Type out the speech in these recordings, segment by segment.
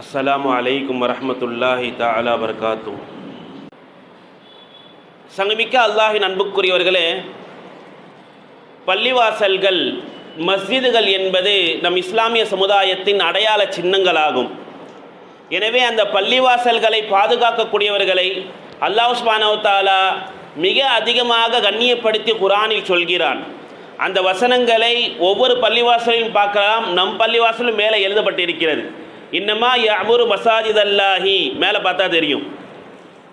அஸ்ஸலாமு அலைக்கும் வரமத்துல்லாஹி தாலா வர்காத்தும் சங்கமிக்க அல்லாஹின் அன்புக்குரியவர்களே பள்ளிவாசல்கள் மஸ்ஜிதுகள் என்பது நம் இஸ்லாமிய சமுதாயத்தின் அடையாள சின்னங்களாகும். எனவே அந்த பள்ளிவாசல்களை பாதுகாக்கக்கூடியவர்களை அல்லாஹ் மிக அதிகமாக கண்ணியப்படுத்தி குரானில் சொல்கிறான். அந்த வசனங்களை ஒவ்வொரு பள்ளிவாசலையும் பார்க்கலாம். நம் பள்ளிவாசலும் மேலே எழுதப்பட்டிருக்கிறது. இன்னமா யமுரு மசாஜித் அல்லாஹி மேலே பார்த்தா தெரியும்.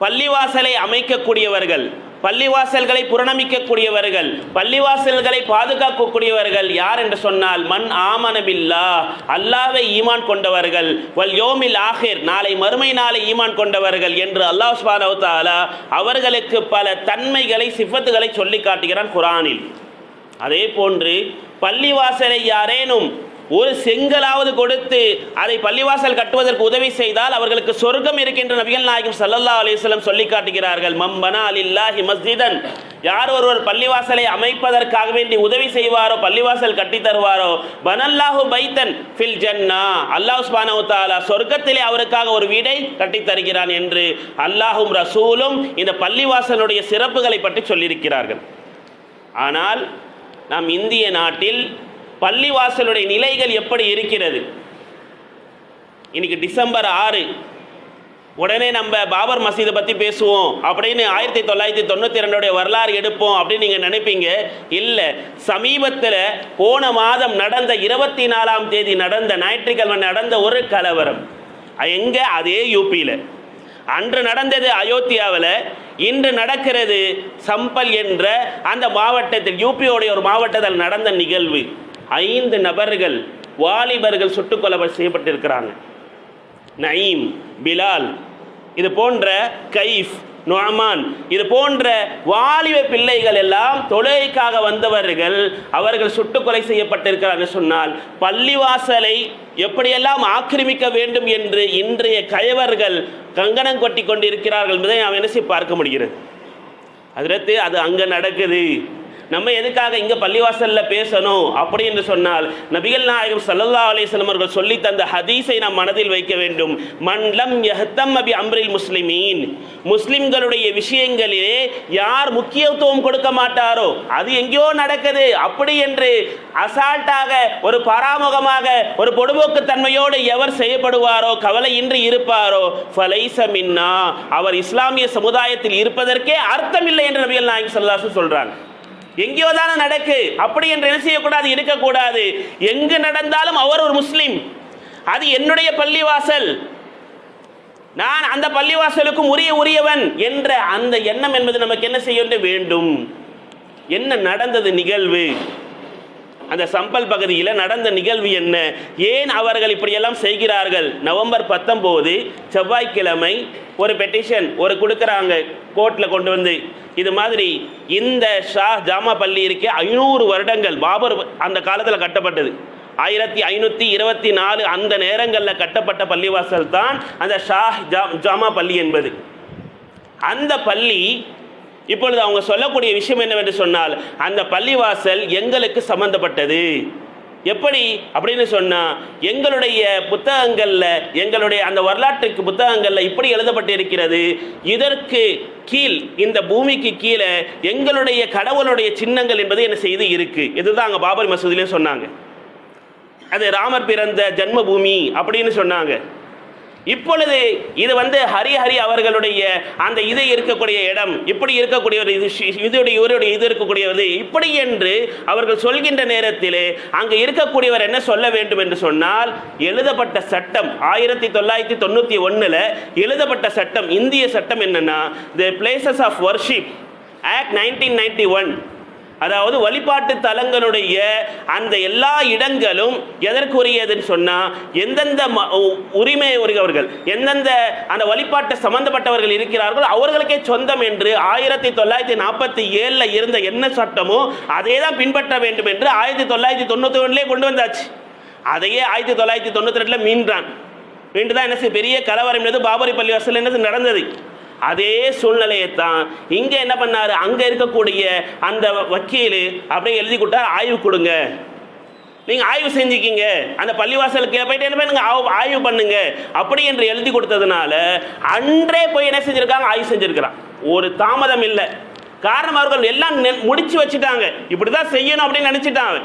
பள்ளிவாசலை அமைக்கக்கூடியவர்கள் பள்ளிவாசல்களை புரணமிக்கக்கூடியவர்கள் பள்ளிவாசல்களை பாதுகாக்கக்கூடியவர்கள் யார் என்று சொன்னால் மண் ஆமனபில்லா அல்லாவை ஈமான் கொண்டவர்கள் வல் யோமில் ஆஹிர் நாளை மறுமை நாளை ஈமான் கொண்டவர்கள் என்று அல்லாஹ் சுப்ஹானஹு அவர்களுக்கு பல தன்மைகளை சிஃபத்துகளை சொல்லி காட்டுகிறான் குரானில் அதே போன்று பள்ளிவாசலை யாரேனும் ஒரு செங்கலாவது கொடுத்து அதை பள்ளிவாசல் கட்டுவதற்கு உதவி செய்தால் அவர்களுக்கு சொர்க்கம் இருக்கின்ற நபிகள் நாயகம் சல்லல்லா அலிஸ்லம் சொல்லி காட்டுகிறார்கள் மம்பனா அலில்லாஹி மஸ்ஜிதன். யார் ஒருவர் பள்ளிவாசலை அமைப்பதற்காக வேண்டி உதவி செய்வாரோ பள்ளிவாசல் கட்டி தருவாரோ பனல்லாஹு பைத்தன் ஃபில் ஜன்னா. அல்லாஹ் சுப்ஹானஹு தாலா சொர்க்கத்திலே அவருக்காக ஒரு வீடை கட்டி தருகிறான் என்று அல்லாஹும் ரசூலும் இந்த பள்ளிவாசலுடைய சிறப்புகளை பற்றி சொல்லியிருக்கிறார்கள். ஆனால் நாம் இந்திய நாட்டில் பள்ளிவாசலுடைய நிலைகள் எப்படி இருக்கிறது? இன்னைக்கு டிசம்பர் ஆறு. உடனே நம்ம பாபர் மசீதை பற்றி பேசுவோம் அப்படின்னு ஆயிரத்தி தொள்ளாயிரத்தி தொண்ணூற்றி ரெண்டுடைய வரலாறு எடுப்போம் அப்படின்னு நீங்கள் நினைப்பீங்க? இல்லை சமீபத்தில் போன மாதம் நடந்த இருபத்தி நாலாம் தேதி நடந்த ஞாயிற்றுக்கிழமை நடந்த ஒரு கலவரம். எங்கே? அதே யூபியில் அன்று நடந்தது அயோத்தியாவில் இன்று நடக்கிறது சம்பல் என்ற அந்த மாவட்டத்தில் யூபியோடைய ஒரு மாவட்டத்தில் நடந்த நிகழ்வு. ஐந்து நபர்கள் வாலிபர்கள் சுட்டுக் கொலை செய்யப்பட்டிருக்கிறாங்க. நயீம் பிலால் இது போன்ற கைஃப் நொமான் இது போன்ற வாலிப பிள்ளைகள் எல்லாம் தொழுகைக்காக வந்தவர்கள் அவர்கள் சுட்டுக்கொலை செய்யப்பட்டிருக்கிறார்கள் சொன்னால் பள்ளிவாசலை எப்படியெல்லாம் ஆக்கிரமிக்க வேண்டும் என்று இன்றைய கயவர்கள் கங்கணம் கொட்டி கொண்டிருக்கிறார்கள் என்பதை நாம் என்ன செய்ய பார்க்க முடிகிறது? அதிலத்து அது அங்கே நடக்குது. நம்ம எதுக்காக இங்கே பள்ளிவாசலில் பேசணும் அப்படி என்று சொன்னால் நபிகள் நாயகம் சல்லல்லா அலிஸ்லம் அவர்கள் சொல்லி தந்த ஹதீஸை நாம் மனதில் வைக்க வேண்டும். மண்லம் எஹத்தம் அபி அம்ரில் முஸ்லிமீன். முஸ்லிம்களுடைய விஷயங்களிலே யார் முக்கியத்துவம் கொடுக்க மாட்டாரோ அது எங்கேயோ நடக்குது. அப்படி என்று அசால்ட்டாக ஒரு பராமுகமாக ஒரு பொடுபோக்கு தன்மையோடு எவர் செய்யப்படுவாரோ கவலையின்றி இருப்பாரோ ஃபலைசமின்னா அவர் இஸ்லாமிய சமுதாயத்தில் இருப்பதற்கே அர்த்தமில்லை என்று நபிகள் நாயகம் சல்லாசு சொல்றாங்க. எங்கேயோ தானே நடக்கு. அப்படி என்று என்ன செய்யக்கூடாது? இருக்கக்கூடாது. எங்கு நடந்தாலும் அவர் ஒரு முஸ்லீம். அது என்னுடைய பள்ளிவாசல். நான் அந்த பள்ளிவாசலுக்கும் உரிய உரியவன் என்ற அந்த எண்ணம் என்பது நமக்கு என்ன செய்ய வேண்டும்? என்ன நடந்தது நிகழ்வு? அந்த சம்பல் பகுதியில் நடந்த நிகழ்வு என்ன? ஏன் அவர்கள் இப்படியெல்லாம் செய்கிறார்கள்? நவம்பர் பத்தொம்போது செவ்வாய்க்கிழமை ஒரு பெட்டிஷன் ஒரு கொடுக்குறாங்க கோர்ட்டில் கொண்டு வந்து. இது மாதிரி இந்த ஷா ஜாமா பள்ளி இருக்கே ஐநூறு வருடங்கள் பாபர் அந்த காலத்தில் கட்டப்பட்டது. ஆயிரத்தி ஐநூற்றி இருபத்தி நாலு அந்த நேரங்களில் கட்டப்பட்ட பள்ளிவாசல் தான் அந்த ஷா ஜா ஜாமா பள்ளி என்பது. அந்த பள்ளி இப்பொழுது அவங்க சொல்லக்கூடிய விஷயம் என்னவென்று சொன்னால் அந்த பள்ளிவாசல் எங்களுக்கு சம்பந்தப்பட்டது. எப்படி? அப்படின்னு சொன்னால் எங்களுடைய புத்தகங்களில் எங்களுடைய அந்த வரலாற்றுக்கு புத்தகங்களில் இப்படி எழுதப்பட்டிருக்கிறது. இதற்கு கீழ் இந்த பூமிக்கு கீழே எங்களுடைய கடவுளுடைய சின்னங்கள் என்பது என்ன செய்து இருக்குது இதுதான் அங்கே பாபர் மசூதிலே சொன்னாங்க. அது ராமர் பிறந்த ஜன்மபூமி அப்படின்னு சொன்னாங்க. இப்பொழுது இது வந்து ஹரிஹரி அவர்களுடைய அந்த இது இருக்கக்கூடிய இடம் இப்படி இருக்கக்கூடிய ஒரு இது ஷி- இவருடைய இது இருக்கக்கூடியது இப்படி என்று அவர்கள் சொல்கின்ற நேரத்திலே அங்கே இருக்கக்கூடியவர் என்ன சொல்ல வேண்டும் என்று சொன்னால் எழுதப்பட்ட சட்டம் ஆயிரத்தி தொள்ளாயிரத்தி தொண்ணூற்றி ஒன்றில் எழுதப்பட்ட சட்டம் இந்திய சட்டம் என்னென்னா the places of worship act nineteen ninety one அதாவது வழிபாட்டு தலங்களுடைய அந்த எல்லா இடங்களும் எதற்குரியதுன்னு சொன்னால் எந்தெந்த ம- உ- உரிமை உரியவர்கள் எந்தெந்த அந்த வழிபாட்டு சம்பந்தப்பட்டவர்கள் இருக்கிறார்களோ அவர்களுக்கே சொந்தம் என்று ஆயிரத்தி தொள்ளாயிரத்தி நாற்பத்தி ஏழில் இருந்த என்ன சட்டமோ அதே தான் பின்பற்ற வேண்டும் என்று ஆயிரத்தி தொள்ளாயிரத்தி தொண்ணூற்றி ஒன்றிலே கொண்டு வந்தாச்சு. அதையே ஆயிரத்தி தொள்ளாயிரத்தி தொண்ணூற்றி ரெண்டில் மீண்டான் மீண்டு தான் என்ன பெரிய கலவரம் என்பது பாபரி பள்ளிவாசல் என்ன நடந்தது? அதே சூழ்நிலையை தான் இங்கே என்ன பண்ணாரு? அங்கே இருக்கக்கூடிய அந்த வக்கீல் அப்படியே எழுதி கொடுத்தா ஆய்வு கொடுங்க. நீங்கள் ஆய்வு செஞ்சுக்கிங்க. அந்த பள்ளிவாசலுக்கு போயிட்டு என்ன பண்ணுங்க? ஆய்வு- பண்ணுங்க. அப்படி என்று எழுதி கொடுத்ததுனால அன்றே போய் என்ன செஞ்சிருக்காங்க? ஆய்வு செஞ்சிருக்கிறான். ஒரு தாமதம் இல்லை. காரணம் அவர்கள் எல்லாம் முடிச்சு வச்சுட்டாங்க. இப்படி தான் செய்யணும் அப்படின்னு நினச்சிட்டாங்க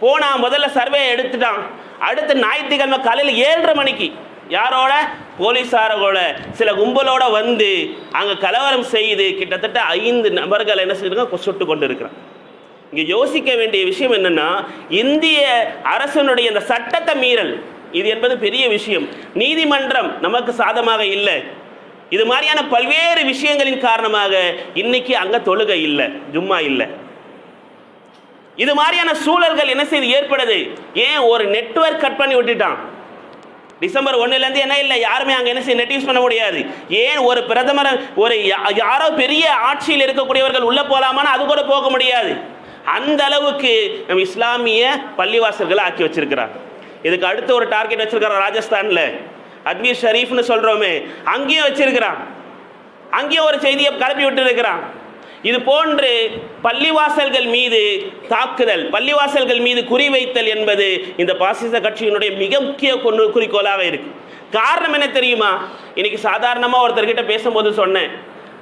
போனா முதல்ல சர்வே எடுத்துட்டான். அடுத்து ஞாயிற்றுக்கிழமை காலையில் ஏழரை மணிக்கு யாரோட? போலீஸாரோட சில கும்பலோட வந்து அங்கே கலவரம் செய்து கிட்டத்தட்ட ஐந்து நபர்கள் என்ன செஞ்சிருக்காங்க சுட்டு கொண்டு இருக்கிறான் இங்கே யோசிக்க வேண்டிய விஷயம் என்னன்னா இந்திய அரசனுடைய இந்த சட்டத்தை மீறல் இது என்பது பெரிய விஷயம். நீதிமன்றம் நமக்கு சாதமாக இல்லை. இது மாதிரியான பல்வேறு விஷயங்களின் காரணமாக இன்னைக்கு அங்கே தொழுகை இல்லை ஜும்மா இல்லை. இது மாதிரியான சூழல்கள் என்ன செய்து ஏற்படுது? ஏன் ஒரு நெட்வொர்க் கட் பண்ணி விட்டுட்டான்? டிசம்பர் ஒன்னுலேருந்து என்ன இல்லை? யாருமே அங்கே என்ன செய்ய நெட் பண்ண முடியாது. ஏன் ஒரு பிரதமர் ஒரு யா- யாரோ பெரிய ஆட்சியில் இருக்கக்கூடியவர்கள் உள்ளே போகலாமான்னு அது கூட போக முடியாது. அந்த அளவுக்கு நம்ம இஸ்லாமிய பள்ளிவாசல்களை ஆக்கி வச்சிருக்கிறார் இதுக்கு அடுத்து ஒரு டார்கெட் வச்சிருக்கிறார் ராஜஸ்தானில் அஜ்மீர் ஷரீஃப்னு சொல்கிறோமே அங்கேயும் வச்சிருக்கிறான் அங்கேயும் ஒரு செய்தியை கிளப்பி விட்டு இருக்கிறான் இது போன்று பள்ளிவாசல்கள் மீது தாக்குதல் பள்ளிவாசல்கள் மீது குறிவைத்தல் என்பது இந்த பாசிச கட்சியினுடைய மிக முக்கிய கொண்டு குறிக்கோளாக இருக்கு. காரணம் என்ன தெரியுமா? இன்னைக்கு சாதாரணமாக ஒருத்தர்கிட்ட பேசும்போது சொன்னேன்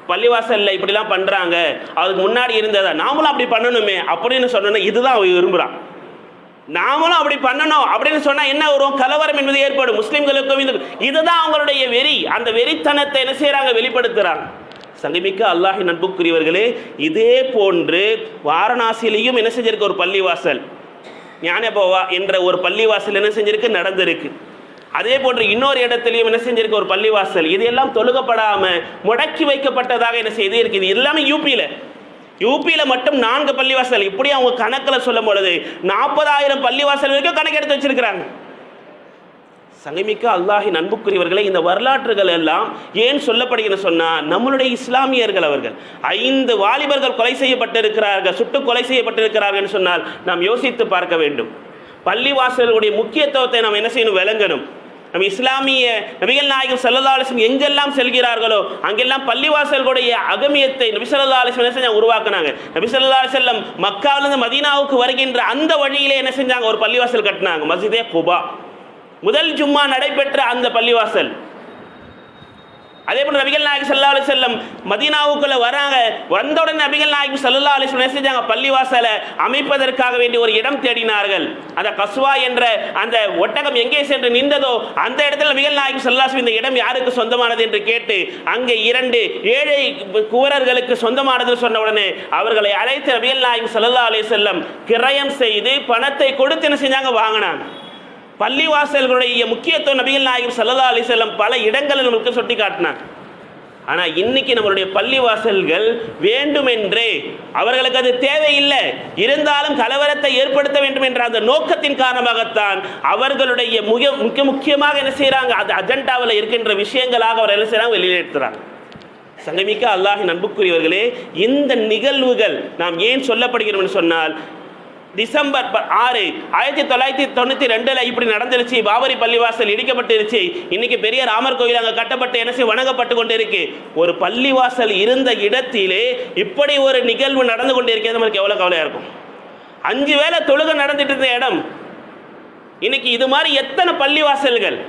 பள்ளிவாசலில் இப்படிலாம் பண்ணுறாங்க அதுக்கு முன்னாடி இருந்ததா நாமளும் அப்படி பண்ணணுமே அப்படின்னு சொன்னோன்னா இதுதான் அவன் விரும்புகிறான் நாமளும் அப்படி பண்ணணும் அப்படின்னு சொன்னால் என்ன வரும்? கலவரம் என்பது ஏற்படும். முஸ்லீம்களுக்கும் இதுதான் அவங்களுடைய வெறி. அந்த வெறித்தனத்தை என்ன செய்கிறாங்க வெளிப்படுத்துகிறாங்க சங்கமிக்க அல்லாஹின் அன்புக்குரியவர்களே இதே போன்று வாரணாசியிலையும் என்ன செஞ்சிருக்கு ஒரு பள்ளிவாசல்? ஞானபவா என்ற ஒரு பள்ளிவாசல் என்ன செஞ்சிருக்கு? நடந்திருக்கு. அதே போன்று இன்னொரு இடத்துலையும் என்ன செஞ்சிருக்கு? ஒரு பள்ளிவாசல். இது எல்லாம் தொழுகப்படாம முடக்கி வைக்கப்பட்டதாக என்ன செய்து இருக்குது? இது எல்லாமே யூபியில யூபியில மட்டும் நான்கு பள்ளிவாசல். இப்படி அவங்க கணக்கில் சொல்லும் பொழுது நாற்பதாயிரம் பள்ளிவாசல் வரைக்கும் கணக்கெடுத்து வச்சிருக்கிறாங்க. சங்கமிக்க அல்லாஹின் அன்புக்குரியவர்களை இந்த வரலாற்றுகள் எல்லாம் ஏன் சொல்லப்படுகிறது சொன்னால் நம்மளுடைய இஸ்லாமியர்கள் அவர்கள் ஐந்து வாலிபர்கள் கொலை செய்யப்பட்டிருக்கிறார்கள் சுட்டு கொலை செய்யப்பட்டிருக்கிறார்கள் என்று சொன்னால் நாம் யோசித்து பார்க்க வேண்டும். பள்ளிவாசலுடைய முக்கியத்துவத்தை நாம் என்ன செய்யணும்? விளங்கணும். நம்ம இஸ்லாமிய நபிகள் நாயகம் சல்லல்லா அலிஸ்லம் எங்கெல்லாம் செல்கிறார்களோ அங்கெல்லாம் பள்ளிவாசல்களுடைய அகமியத்தை நபி ஸல்லல்லாஹு என்ன செஞ்சாங்க? உருவாக்குனாங்க. நபி ஸல்லல்லாஹு அலைஹி மக்காவிலிருந்து மதீனாவுக்கு வருகின்ற அந்த வழியிலே என்ன செஞ்சாங்க? ஒரு பள்ளிவாசல் கட்டினாங்க. மஸ்ஜிதே குபா. முதல் ஜும்மா நடைபெற்ற அந்த பள்ளிவாசல். அதே போல நபிகள் நாயக் சல்லா அலி செல்லம் மதீனாவுக்குள்ள வராங்க. வந்தவுடன் நபிகள் நாயக் சல்லா அலி செஞ்சாங்க? பள்ளிவாசலை அமைப்பதற்காக வேண்டிய ஒரு இடம் தேடினார்கள். அந்த கஸ்வா என்ற அந்த ஒட்டகம் எங்கே சென்று நின்றதோ அந்த இடத்துல நபிகள் நாயக் ஸல்லல்லாஹு இந்த இடம் யாருக்கு சொந்தமானது என்று கேட்டு அங்கே இரண்டு ஏழை குவரர்களுக்கு சொந்தமானது சொன்ன உடனே அவர்களை அழைத்து நபிகள் நாயக் சல்லா அலி செல்லம் கிரயம் செய்து பணத்தை கொடுத்து என்ன செஞ்சாங்க? வாங்கினாங்க. பள்ளிவாசல்களுடைய முக்கியத்துவம் நபிகள் நாயகம் ஸல்லல்லாஹு அலிசல்லம் பல இடங்களில் நமக்கு சுட்டி காட்டினார். ஆனால் இன்னைக்கு நம்மளுடைய பள்ளிவாசல்கள் வேண்டுமென்றே அவர்களுக்கு அது தேவையில்லை. இருந்தாலும் கலவரத்தை ஏற்படுத்த வேண்டும் என்ற அந்த நோக்கத்தின் காரணமாகத்தான் அவர்களுடைய முக முக்கிய முக்கியமாக என்ன செய்கிறாங்க அது அஜெண்டாவில் இருக்கின்ற விஷயங்களாக அவர் என்ன செய்கிறாங்க வெளியேற்றுறாங்க சங்கமிக்க அல்லாஹின் அன்புக்குரியவர்களே இந்த நிகழ்வுகள் நாம் ஏன் சொல்லப்படுகிறோம் என்று சொன்னால் டிசம்பர் ப- ஆறு. ஆயிரத்தி தொள்ளாயிரத்தி தொண்ணூற்றி ரெண்டில் இப்படி நடந்துருச்சு. பாபரி பள்ளிவாசல் இடிக்கப்பட்டுருச்சு. இன்னைக்கு பெரிய ராமர் கோயில் அங்கே கட்டப்பட்டு என்ன வணங்கப்பட்டு கொண்டு இருக்கு ஒரு பள்ளிவாசல் இருந்த இடத்திலே இப்படி ஒரு நிகழ்வு நடந்து கொண்டு இருக்கிறது நமக்கு எவ்வளோ கவலையாக இருக்கும். அஞ்சு வேலை தொழுகை நடந்துட்டு இருந்த இடம். இன்னைக்கு இது மாதிரி எத்தனை பள்ளிவாசல்கள்?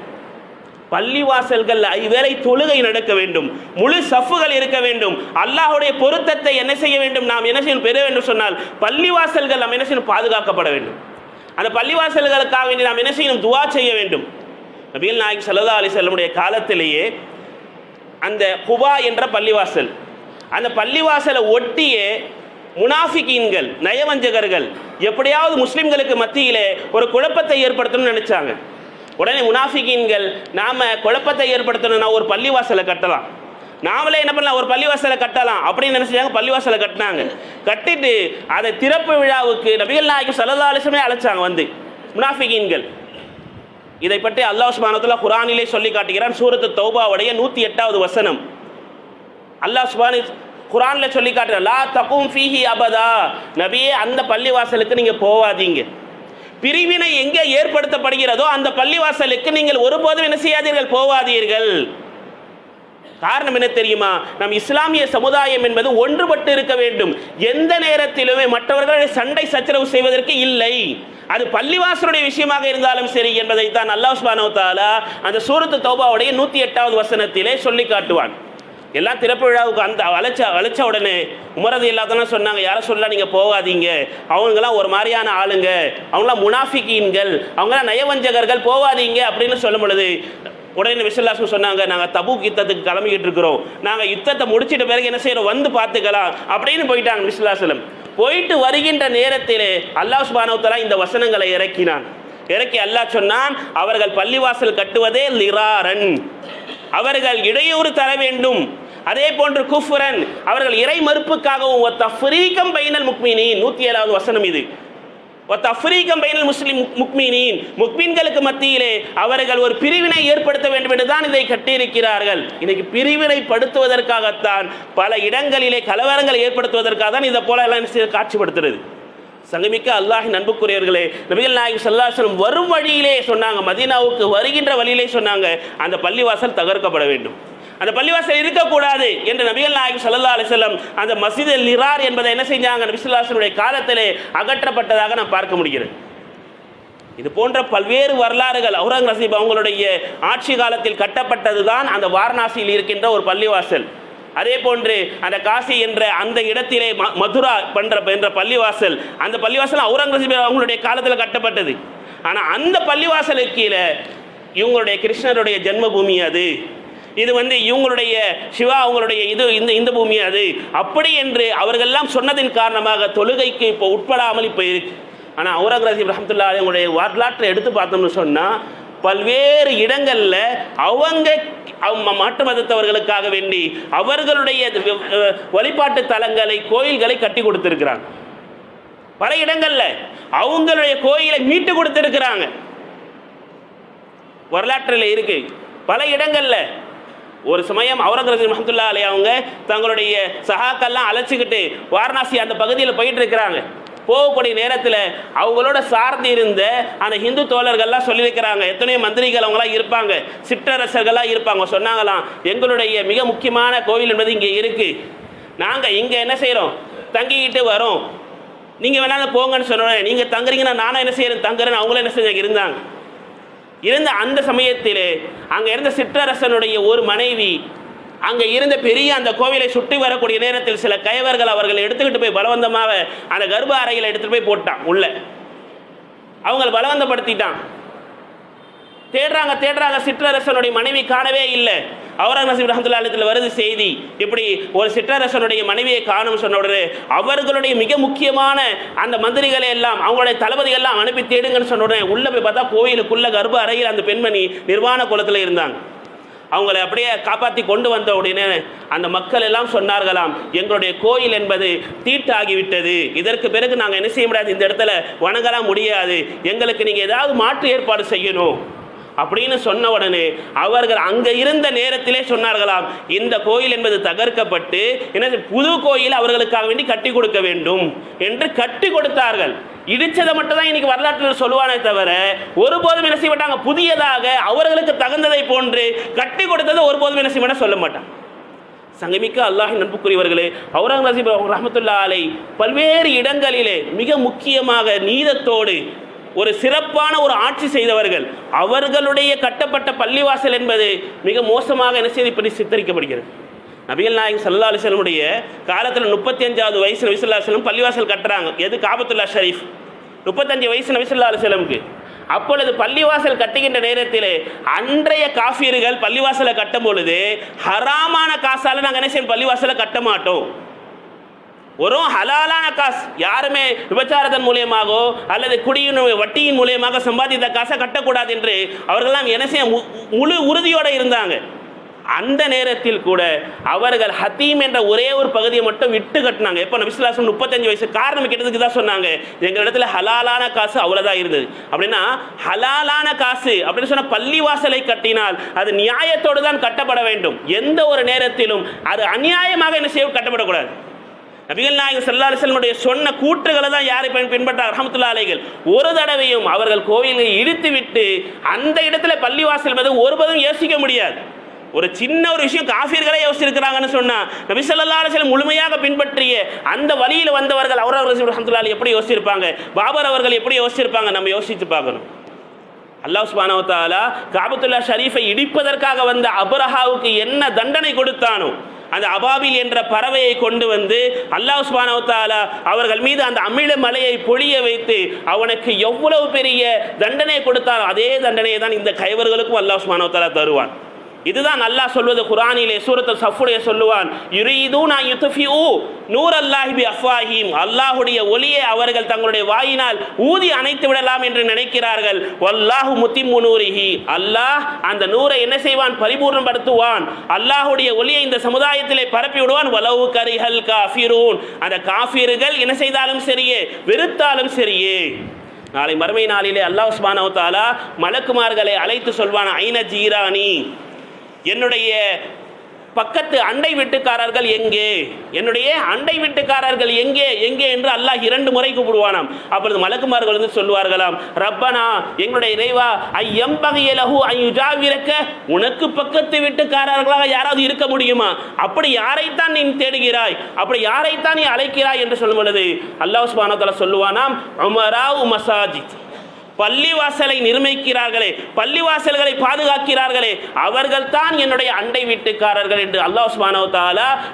பள்ளிவாசல்கள் ஐவேளை தொழுகை நடக்க வேண்டும். முழு சஃப்புகள் இருக்க வேண்டும். அல்லாஹுடைய பொருத்தத்தை என்ன செய்ய வேண்டும்? நாம் என்ன செய்யும் பெற வேண்டும் சொன்னால் பள்ளிவாசல்கள் நாம் என்ன செய்யணும்? பாதுகாக்கப்பட வேண்டும். அந்த பள்ளிவாசல்களுக்காக வேண்டி நாம் என்ன செய்யணும்? துவா செய்ய வேண்டும். நபிகள் நாயக் சல்லா அலி செல்லமுடைய காலத்திலேயே அந்த குபா என்ற பள்ளிவாசல் அந்த பள்ளிவாசலை ஒட்டியே முனாஃபிகீன்கள் நயவஞ்சகர்கள் எப்படியாவது முஸ்லிம்களுக்கு மத்தியிலே ஒரு குழப்பத்தை ஏற்படுத்தணும்னு நினைச்சாங்க. உடனே முனாஃபிகீன்கள் நாம் குழப்பத்தை ஏற்படுத்தணும்னா ஒரு பள்ளிவாசலை கட்டலாம். நாமளே என்ன பண்ணலாம்? ஒரு பள்ளிவாசலை கட்டலாம். அப்படின்னு நினைச்சாங்க பள்ளிவாசலை கட்டினாங்க. கட்டிட்டு அதை திறப்பு விழாவுக்கு நபிகள் நாயகம் சல்லா அழைச்சாங்க வந்து முனாஃபிகீன்கள். இதை பற்றி அல்லாஹ் சுபானத்துல குரானிலே சொல்லி காட்டுகிறான் சூரத்து தௌபாவுடைய நூற்றி எட்டாவது வசனம். அல்லாஹ் சுபானி குரானில் சொல்லி காட்டுற லா தகும் ஃபீஹி அபதா. நபியே அந்த பள்ளிவாசலுக்கு நீங்கள் போவாதீங்க. பிரிவினை எங்கே ஏற்படுத்தப்படுகிறதோ அந்த பள்ளிவாசலுக்கு நீங்கள் ஒருபோதும் என்ன செய்யாதீர்கள் போவாதீர்கள் காரணம் என்ன தெரியுமா? நம் இஸ்லாமிய சமுதாயம் என்பது ஒன்றுபட்டு இருக்க வேண்டும். எந்த நேரத்திலுமே மற்றவர்களை சண்டை சச்சரவு செய்வதற்கு இல்லை. அது பள்ளிவாசனுடைய விஷயமாக இருந்தாலும் சரி என்பதை தான் அல்லாஹ் சுப்ஹானஹு அந்த சூரத்து தௌபாவுடைய நூற்றி எட்டாவது வசனத்திலே சொல்லி காட்டுவான். எல்லாம் திறப்பு விழாவுக்கு அந்த அழைச்ச அழைச்ச உடனே உமரது எல்லாத்தெல்லாம் சொன்னாங்க யாரும் சொல்லலாம் நீங்கள் போகாதீங்க. அவங்களாம் ஒரு மாதிரியான ஆளுங்க. அவங்களாம் முனாஃபிகீன்கள். அவங்களாம் நயவஞ்சகர்கள். போகாதீங்க. அப்படின்னு சொல்லும் பொழுது உடனே விசல்லாசம் சொன்னாங்க நாங்கள் தபு யுத்தத்துக்கு கிளம்பிக்கிட்டு இருக்கிறோம். நாங்கள் யுத்தத்தை முடிச்சிட்ட பிறகு என்ன செய்கிறோம் வந்து பார்த்துக்கலாம். அப்படின்னு போயிட்டாங்க விசல்லாசலம் போயிட்டு வருகின்ற நேரத்திலே அல்லாஹ் சுப்ஹானஹு இந்த வசனங்களை இறக்கினான். இறக்கி அல்லாஹ் சொன்னான் அவர்கள் பள்ளிவாசல் கட்டுவதே லிராரன். அவர்கள் இடையூறு தர வேண்டும். அதே போன்று குஃபுரன் அவர்கள் இறை மறுப்புக்காகவும் ஒத்த ஃப்ரீகம் பைனல் முக்மினின் நூற்றி ஏழாவது வசனம் இது. ஒத்த அஃப்ரீகம் பைனல் முஸ்லிம் முக்மினின் முக்மீன்களுக்கு மத்தியிலே அவர்கள் ஒரு பிரிவினை ஏற்படுத்த வேண்டும் என்று தான் இதை கட்டியிருக்கிறார்கள். இன்னைக்கு பிரிவினைப்படுத்துவதற்காகத்தான் பல இடங்களிலே கலவரங்களை ஏற்படுத்துவதற்காக தான் இதை போல எல்லாம் காட்சிப்படுத்துறது. சங்கமிக்க அல்லாஹின் அன்புக்குரியவர்களே நபிகள் நாயகம் சல்லாசனம் வரும் வழியிலே சொன்னாங்க மதீனாவுக்கு வருகின்ற வழியிலே சொன்னாங்க அந்த பள்ளிவாசல் தகர்க்கப்பட வேண்டும். அந்த பள்ளிவாசல் இருக்கக்கூடாது என்று நபிகள் நாயகம் சல்லா அலிசல்லம் அந்த மசித லிரார் என்பதை என்ன செஞ்சாங்க? நபிசுல்லாசனுடைய காலத்திலே அகற்றப்பட்டதாக நாம் பார்க்க முடிகிறது. இது போன்ற பல்வேறு வரலாறுகள் அவுரங்கசீப் அவங்களுடைய ஆட்சி காலத்தில் கட்டப்பட்டது தான் அந்த வாரணாசியில் இருக்கின்ற ஒரு பள்ளிவாசல். அதே போன்று அந்த காசி என்ற அந்த இடத்திலே ம- மதுரா பண்ற என்ற பள்ளிவாசல் அந்த பள்ளிவாசல் அவுரங்கசீப் அவங்களுடைய காலத்தில் கட்டப்பட்டது. ஆனால் அந்த பள்ளிவாசலுக்கு கீழே இவங்களுடைய கிருஷ்ணருடைய ஜென்மபூமி அது. இது வந்து இவங்களுடைய சிவா அவங்களுடைய இது இந்த இந்த பூமி அது. அப்படி என்று அவர்கள்லாம் சொன்னதின் காரணமாக தொழுகைக்கு இப்போ உட்படாமல் இப்போ இருக்கு ஆனால் அவுரங்கசீப் ரஹமத்துல்லா அவங்களுடைய வரலாற்றை எடுத்து பார்த்தோம்னு சொன்னால் பல்வேறு இடங்களில் அவங்க மாட்டு மதத்தவர்களுக்காக வேண்டி அவர்களுடைய வழிபாட்டு தலங்களை கோயில்களை கட்டி கொடுத்துருக்குறாங்க. பல இடங்களில் அவங்களுடைய கோயிலை மீட்டு கொடுத்துருக்குறாங்க. வரலாற்றில் இருக்கு. பல இடங்களில் ஒரு சமயம் அவுரங்கரசி ரஹமத்துல்லா அலி அவங்க தங்களுடைய சகாக்கள்லாம் அழைச்சிக்கிட்டு வாரணாசி அந்த பகுதியில் போயிட்டு இருக்கிறாங்க. போகக்கூடிய நேரத்தில் அவங்களோட சார்ந்து இருந்த அந்த ஹிந்து தோழர்கள்லாம் சொல்லியிருக்கிறாங்க எத்தனையோ மந்திரிகள் அவங்களாம் இருப்பாங்க. சிற்றரசர்கள்லாம் இருப்பாங்க. சொன்னாங்களாம் எங்களுடைய மிக முக்கியமான கோவில் என்பது இங்கே இருக்குது நாங்கள் இங்கே என்ன செய்கிறோம் தங்கிக்கிட்டு வரோம். நீங்கள் வேணாலும் போங்கன்னு சொன்னோன்னே நீங்கள் தங்குறீங்கன்னா நானும் என்ன செய்கிறேன் தங்குறேன்னு அவங்களும் என்ன செஞ்சாங்க? இருந்தாங்க. இருந்த அந்த சமயத்தில் அங்கே இருந்த சிற்றரசனுடைய ஒரு மனைவி அங்கே இருந்த பெரிய அந்த கோவிலை சுற்றி வரக்கூடிய நேரத்தில் சில கயவர்கள் அவர்களை எடுத்துக்கிட்டு போய் பலவந்தமாக அந்த கர்ப்ப அறையில் எடுத்துகிட்டு போய் போட்டான் உள்ள. அவங்களை பலவந்தப்படுத்திட்டான். தேடுறாங்க தேடுறாங்க சிற்றரசனுடைய மனைவி காணவே இல்லை. அவுரங்கசீப் ரஹமத்துல்லாத்தில் வருது செய்தி. இப்படி ஒரு சிற்றரசனுடைய மனைவியை காணும் சொன்ன உடனே அவர்களுடைய மிக முக்கியமான அந்த மந்திரிகளை எல்லாம் அவங்களுடைய தளபதிகள் எல்லாம் அனுப்பி தேடுங்கன்னு சொன்ன உடனே உள்ளே போய் பார்த்தா கோயிலுக்குள்ள கர்ப்ப அறையில் அந்த பெண்மணி நிர்வாண குலத்தில் இருந்தாங்க. அவங்களை அப்படியே காப்பாற்றி கொண்டு வந்த உடனே அந்த மக்கள் எல்லாம் சொன்னார்களாம் எங்களுடைய கோயில் என்பது தீட்டாகிவிட்டது இதற்கு பிறகு நாங்கள் என்ன செய்ய முடியாது? இந்த இடத்துல வணங்கலாம் முடியாது. எங்களுக்கு நீங்கள் ஏதாவது மாற்று ஏற்பாடு செய்யணும். அப்படின்னு சொன்ன உடனே அவர்கள் அங்கே இருந்த நேரத்திலே சொன்னார்களாம் இந்த கோயில் என்பது தகர்க்கப்பட்டு என்ன புது கோயில் அவர்களுக்காக வேண்டி கட்டி கொடுக்க வேண்டும் என்று கட்டி கொடுத்தார்கள். இடிச்சதை மட்டும் தான் இன்னைக்கு வரலாற்றில் சொல்லுவானே தவிர ஒருபோதும் என்ன செய்ய மாட்டாங்க புதியதாக அவர்களுக்கு தகுந்ததை போன்று கட்டி கொடுத்ததை ஒருபோதும் என்ன செய்ய சொல்ல மாட்டான் சங்கமிக்க அல்லாஹ் நண்புக்குரியவர்களே அவுரங்கசீப் ரஹமத்துல்லா அலை பல்வேறு இடங்களிலே மிக முக்கியமாக நீதத்தோடு ஒரு சிறப்பான ஒரு ஆட்சி செய்தவர்கள். அவர்களுடைய கட்டப்பட்ட பள்ளிவாசல் என்பது மிக மோசமாக என்ன செய்து இப்படி சித்தரிக்கப்படுகிறது. நபிகள் நாயகம் சல்லா அலிஸ்லமுடைய காலத்தில் முப்பத்தி அஞ்சாவது வயசு நபிசுல்லா செல்லம் பள்ளிவாசல் கட்டுறாங்க. எது? காபத்துல்லா ஷரீஃப். முப்பத்தஞ்சு வயசு நபிசுல்லா அலிஸ்லமுக்கு அப்பொழுது பள்ளிவாசல் கட்டுகின்ற நேரத்தில் அன்றைய காஃபியர்கள் பள்ளிவாசலை கட்டும் பொழுது ஹராமான காசால நாங்கள் என்ன செய்யணும் பள்ளிவாசலை கட்ட மாட்டோம். ஒரு ஹலாலான காசு. யாருமே விபச்சாரத்தின் மூலியமாகவோ அல்லது குடியின் வட்டியின் மூலியமாக சம்பாதித்த காசை கட்டக்கூடாது என்று அவர்களெல்லாம் என்ன செய்ய முழு உறுதியோடு இருந்தாங்க. அந்த நேரத்தில் கூட அவர்கள் ஹத்தீம் என்ற ஒரே ஒரு பகுதியை மட்டும் விட்டு கட்டினாங்க. எப்போ நபிசுல்லாசம் முப்பத்தஞ்சு வயசு காரணம் கேட்டதுக்கு தான் சொன்னாங்க. எங்கள் இடத்துல ஹலாலான காசு அவ்வளோதான் இருந்தது. அப்படின்னா ஹலாலான காசு அப்படின்னு சொன்ன பள்ளிவாசலை கட்டினால் அது நியாயத்தோடு தான் கட்டப்பட வேண்டும். எந்த ஒரு நேரத்திலும் அது அநியாயமாக என்ன செய்ய கட்டப்படக்கூடாது. நபிகள் நாயகம் சல்லா அலைஹி சொன்ன கூற்றுகளை தான் யாரை பின் பின்பற்றார்? ரஹமத்துல்லா அலைகள் ஒரு தடவையும் அவர்கள் கோவிலை இழுத்து விட்டு அந்த இடத்துல பள்ளிவாசல் மீது ஒருபதும் யோசிக்க முடியாது. ஒரு சின்ன ஒரு விஷயம் காஃபியர்களே யோசிச்சிருக்கிறாங்கன்னு சொன்னா நபி ஸல்லல்லாஹு அலைஹி முழுமையாக பின்பற்றிய அந்த வழியில் வந்தவர்கள் அவரவர் ரஹமத்துல்லாஹி எப்படி யோசிச்சிருப்பாங்க? பாபர் அவர்கள் எப்படி யோசிச்சிருப்பாங்க? நம்ம யோசிச்சு பார்க்கணும். அல்லாஹ் சுபானவத்தாலா காபத்துல்லா ஷரீஃபை இடிப்பதற்காக வந்த அபரஹாவுக்கு என்ன தண்டனை கொடுத்தானோ அந்த அபாபில் என்ற பறவையை கொண்டு வந்து அல்லாஹ் சுபானவத்தாலா அவர்கள் மீது அந்த அமில மலையை பொழிய வைத்து அவனுக்கு எவ்வளவு பெரிய தண்டனை கொடுத்தாலும் அதே தண்டனையை தான் இந்த கைவர்களுக்கும் அல்லாஹ் சுபானவத்தாலா தருவான். இதுதான் அல்லாஹ் சொல்வது. குரானிலே சூரத்து சஃபுடைய சொல்லுவான் யுரீதூனா யுத்ஃபிஉ நூர் அல்லாஹிபி அஃபாஹிம் அல்லாஹுடைய ஒளியை அவர்கள் தங்களுடைய வாயினால் ஊதி அணைத்து விடலாம் என்று நினைக்கிறார்கள். வல்லாஹு முத்திம்மு நூரிஹி. அல்லாஹ் அந்த நூரை என்ன செய்வான்? பரிபூர்ணப்படுத்துவான். அல்லாஹுடைய ஒளியை இந்த சமுதாயத்திலே பரப்பி விடுவான். வலவு கரிஹல் காஃபிரூன். அந்த காஃபிர்கள் என்ன செய்தாலும் சரியே வெறுத்தாலும் சரியே. நாளை மறுமை நாளிலே அல்லாஹ் உஸ்மானவத்தாலா மலக்குமார்களை அழைத்து சொல்வான் ஐன ஜீரானி. என்னுடைய பக்கத்து அண்டை வீட்டுக்காரர்கள் எங்கே? என்னுடைய அண்டை வீட்டுக்காரர்கள் எங்கே? எங்கே என்று அல்லாஹ் இரண்டு முறை கூப்பிடுவானாம். அப்பொழுது மலக்குமார்கள் வந்து சொல்லுவார்களாம் ரப்பனா எங்களுடைய இறைவா ஐயம் பகையலகு ஐயுஜாவிரக்க உனக்கு பக்கத்து வீட்டுக்காரர்களாக யாராவது இருக்க முடியுமா? அப்படி யாரைத்தான் நீ தேடுகிறாய்? அப்படி யாரைத்தான் நீ அழைக்கிறாய்? என்று சொல்லும் பொழுது அல்லாஹ் சுபானத்தில் சொல்லுவானாம் உமராவு மசாஜித். பள்ளிவாசலை நிர்மிக்கிறார்களே பள்ளிவாசல்களை பாதுகாக்கிறார்களே அவர்கள் தான் என்னுடைய அண்டை வீட்டுக்காரர்கள் என்று அல்லாஹ் சுப்ஹானஹு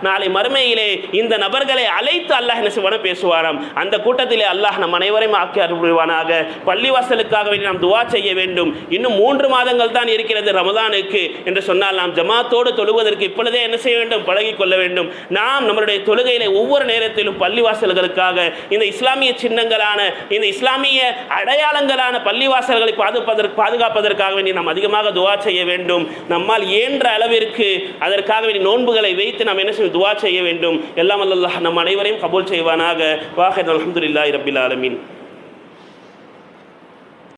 நாளை மறுமையிலே இந்த நபர்களை அழைத்து அல்லாஹ் என்ன செய்வான பேசுவாராம். அந்த கூட்டத்திலே அல்லாஹ் நம் அனைவரையும் ஆக்கி அருள்வானாக பள்ளிவாசலுக்காக வேண்டி நாம் துவா செய்ய வேண்டும். இன்னும் மூன்று மாதங்கள் தான் இருக்கிறது ரமதானுக்கு என்று சொன்னால் நாம் ஜமாத்தோடு தொழுவதற்கு இப்பொழுதே என்ன செய்ய வேண்டும்? பழகிக் கொள்ள வேண்டும். நாம் நம்மளுடைய தொழுகையிலே ஒவ்வொரு நேரத்திலும் பள்ளிவாசல்களுக்காக இந்த இஸ்லாமிய சின்னங்களான இந்த இஸ்லாமிய அடையாளங்களான பள்ளிவாசல்களை பாதுகாப்பதற்கு பாதுகாப்பதற்காக வேண்டி நாம் அதிகமாக துவா செய்ய வேண்டும். நம்மால் இயன்ற அளவிற்கு அதற்காக வேண்டி நோன்புகளை வைத்து நாம் என்ன செய்ய துவா செய்ய வேண்டும். எல்லாம் அல்லாஹ் நம் அனைவரையும் கபூல் செய்வானாக. வாஹத் அல்ஹம்துலில்லாஹி ரப்பில் ஆலமின்.